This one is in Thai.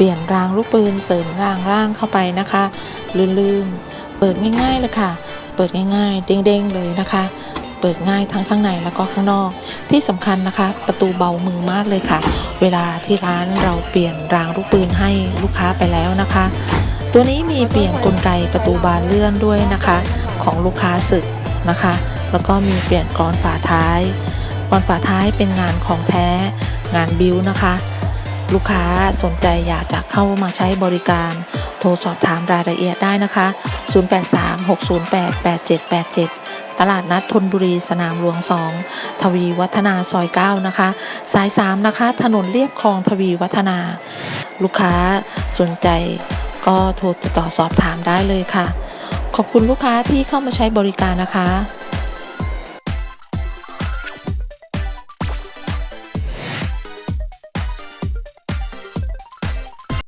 เปลี่ยนรางลูกปืนเสริมรางล่างเข้าไปนะคะลื่นๆเปิดง่ายๆเลยค่ะ เปิดง่ายๆ เด้งๆเลยนะคะ เปิดง่ายทั้งข้างในแล้วก็ข้างนอก ที่สำคัญนะคะ ประตูเบามือมากเลยค่ะ เวลาที่ร้านเราเปลี่ยนรางลูกปืนให้ลูกค้าไปแล้วนะคะ ตัวนี้มีเปลี่ยนกลไกประตูบานเลื่อนด้วยนะคะ ของลูกค้าศึกนะคะ แล้วก็มีเปลี่ยนกรอนฝาท้ายกรอนฝาท้ายเป็นงานของแท้งานบิวนะคะ ลูกค้าสนใจอยากจะเข้ามาใช้บริการ โทรสอบถามรายละเอียดได้นะคะ 0836088787 ตลาดนัดธนบุรีสนามหลวง 2 ทวีวัฒนาซอย 9 นะคะ สาย 3 นะคะ ถนนเลียบคลองทวีวัฒนา ลูกค้าสนใจก็โทรติดต่อสอบถามได้เลยค่ะ ขอบคุณลูกค้าที่เข้ามาใช้บริการนะคะ